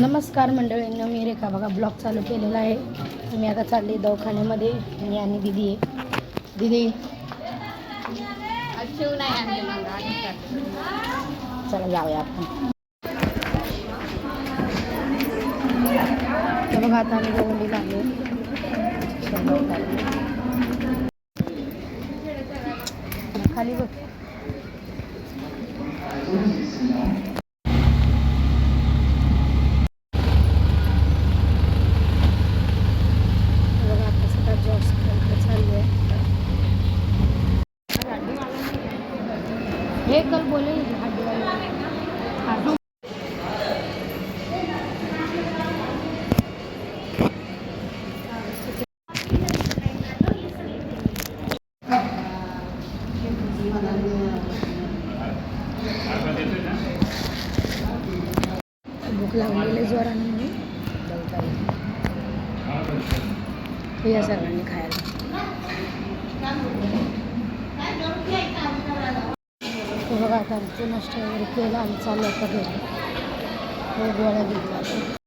नमस्कार मंडळींना मी रेखा बघा ब्लॉग चालू केलेला आहे. मी आता चालली दवाखान्यामध्ये मी आणि दिदी आहे. दिदी? चला जाऊया आपण. तर बघा आता आम्ही गोवंडीला लागले खाली बघ आता सगळं जॉब्स चालू आहे हे कल बोले हड्डी वाले भूक लागलेली जोराने म्हणून. या सर्वांनी खायला. तो बघा आता आमचं नाश्ता वगैरे केला आणि चालू आता घरी. हो, गोळ्या घेतला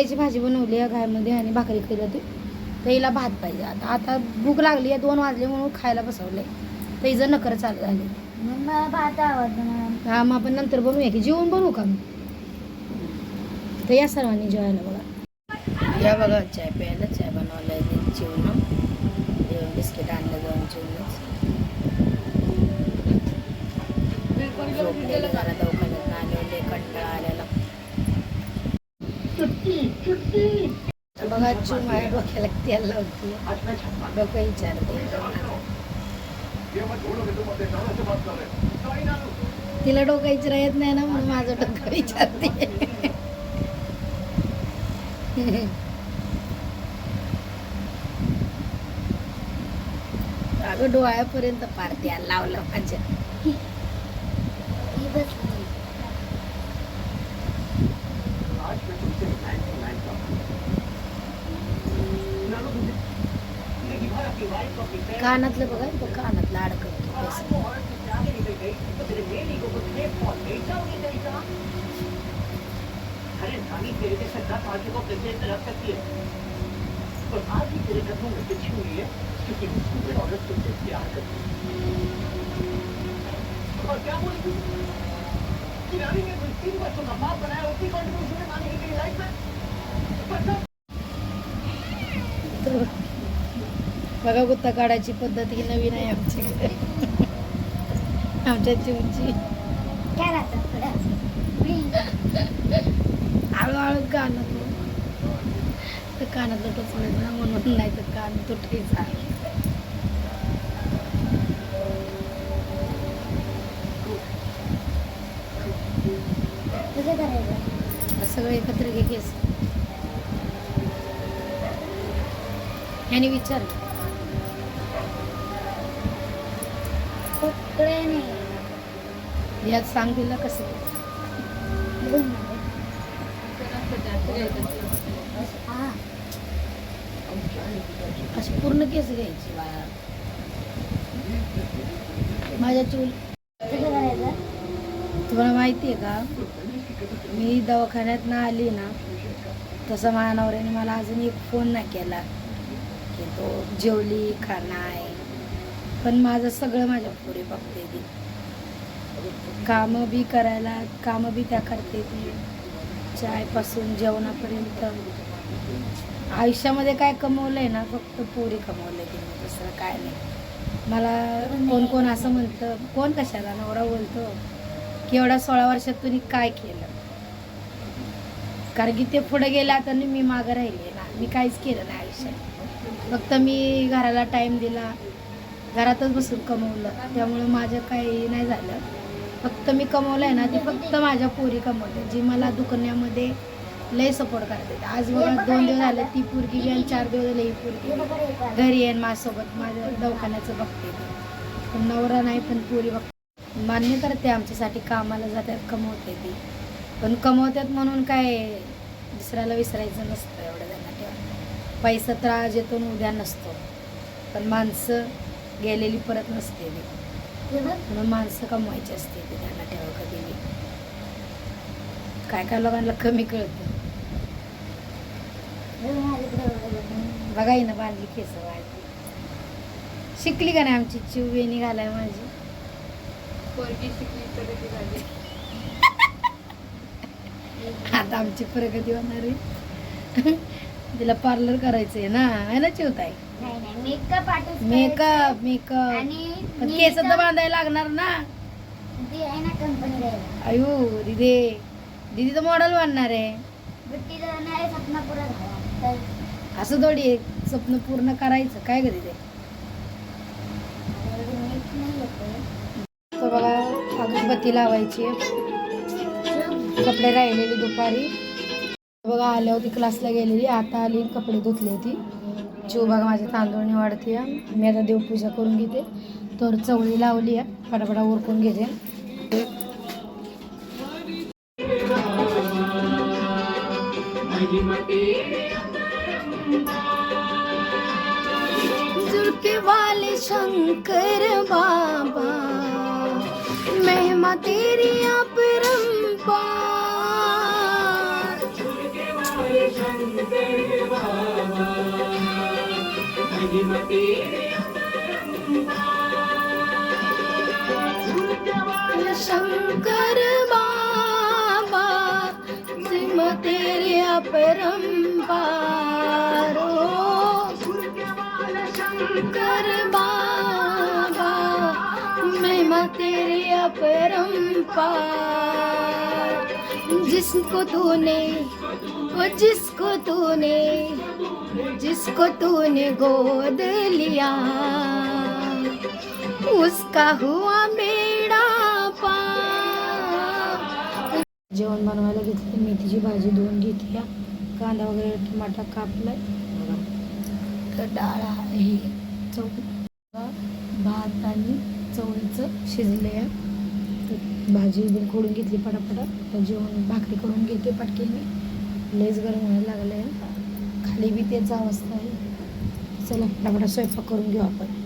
बटाट्याची भाजी बनवली आहे घायमध्ये आणि भाकरी केली होती तर हिला भात पाहिजे. आता आता भूक लागली आहे दोन वाजले म्हणून खायला बसवले तर हिचं नकर चालू झाली. मला भात आवडतो हा मग आपण नंतर बनवूया की जेवण बनवू का मग? तर या सर्वांनी जेवायला बघा. या बघा चाय प्यायला चाय बनवला आहे जेवण. जेवण बिस्किट आणलं जाऊन जेवणच. चू माझ्या डोक्याला तेल लावते. डोकं विचारते. तिला डोकं विचारा येत नाही ना म्हणून माझं डोकं विचारते. अगं डोळ्यापर्यंत पार त्याला लावलं माझ्या ही बसली कानातलं बघा तो कानातलं अडकवतो केस. अरे नानी तेरे जैसे दस आदमी को प्रेसिडेंट में रख सकती है। और आज भी तेरे कदमों में पिछी हुई है क्योंकि stupid औरत तुझसे प्यार करती है और क्या बोली तू? कि नानी ने कोई तीन बच्चों का बाप बनाया उसी कॉन्ट्रीब्यूशन है नानी की तेरी लाइफ में पर सब तर बघा गुत्ता काढायची पद्धत ही नवीन आहे आमच्याकडे आमच्या चिवची काय राहतात हळूहळू कानातलं तर कानातलं टोचलं ना म्हणून नाही तर कान तुटायचा सगळे एकत्र घे केस याने विचार. कुठे नाही यात सांग तिला कसं अशी पूर्ण केस घ्यायची बाया माझ्या चूल. तुम्हाला माहिती आहे का? मी दवाखान्यात ना आली ना तसं माझ्या नवऱ्याने मला अजून एक फोन नाही केला. की तो जेवली नाही? पण माझं सगळं माझ्या पुढे बघते ती. कामं बी करायला कामं बी त्या करते ती. चायपासून जेवणापर्यंत. आयुष्यामध्ये काय कमवलंय ना फक्त पोरी कमवलंय तिने दुसरं काय नाही. मला कोण कोण असं म्हणतं कोण कशाला? नवरा बोलतो की एवढ्या सोळा वर्षात तुम्ही काय केलं? कारण की ते पुढे गेले आणि मी मागं राहिले ना. मी काहीच केलं नाही आयुष्यात. फक्त मी घराला टाईम दिला. घरातच बसून कमवलं. त्यामुळं माझं काही नाही झालं. फक्त मी कमवलं आहे ना ती फक्त माझ्या पोरी कमवते जी मला दुकानामध्ये लय सपोर्ट करते. आज बघा दोन दिवस झाले ती पोरगी आणि चार दिवस झाले ही पोरगी घरी येईन माझ्यासोबत माझ्या दवाखान्याचं बघते पण नवरा नाही पण पुरी बघते मान्य करते आमच्यासाठी कामाला जातात कमवते ती. पण कमवतात म्हणून काय दुसऱ्याला विसरायचं नसतं एवढं त्यांना पैसा तर आज येतो उद्या नसतो. पण माणसं गेलेली परत नसते ती. हे म्हणून माणसं कमवायची असते ती त्यांना ठेवा कधी बी. काय काय लोकांना कमी कळतं. हे बघ ना. बांधली केस वाढली. शिकली का नाही आमची? चिव वेणी घालाय माझी. पोरगी शिकली प्रगती झाली. आता आमची प्रगती होणार आहे. तिला पार्लर करायचंय ना आहे ना चिवताई? मेकअप आर्टिस्ट मेकअप मेकअप आणि पण केस तर makeup- बांधायला लागणार ना. ती आहे ना कंपनी द्यायला अयो दिदी. दिदी तर मॉडेल बांधणार आहे. बट तिला नाही सपना पुरा झाला तर असं थोडी आहे, स्वप्न पूर्ण करायचं. काय ग दिदी? मला एवढी नीट नाही येते. तर बघा अगरबत्ती लावायची आहे. कपडे राहिलेली दुपारी. बघा आल्या होती क्लासला गेलेली. आता आली कपडे धुतले होती जीव बघा माझी तांदूळ निवाडते मी आता देवपूजा करून घेते. तर चवळी लावली आहे. फटाफटा उरकून घेते. वाले शंकर बाबा मेहमा तेरी आप शंकर बाबा सिम तेरे अपरंपार। शंकर बाबा महिमा तेरे अपरंपार। जिसको तूने वो जिसको तूने जिसको तूने गोद लिया उसका हुआ मेरा पा जेवण बनवायला घेतली मेथीची भाजी धुवून घेतली कांदा वगैरे टमाटा कापलाय. तर डाळ आहे चव. भात आणि चवळीचं शिजले तर भाजी बिल खोडून घेतली पटापटा. तर जेवण भाकरी करून घेते पटकेने. लेस गरम व्हायला लागलं आहे खाली बी तेच अवस्था आहे. चला पटापटा स्वयंपाक करून घेऊ आपण.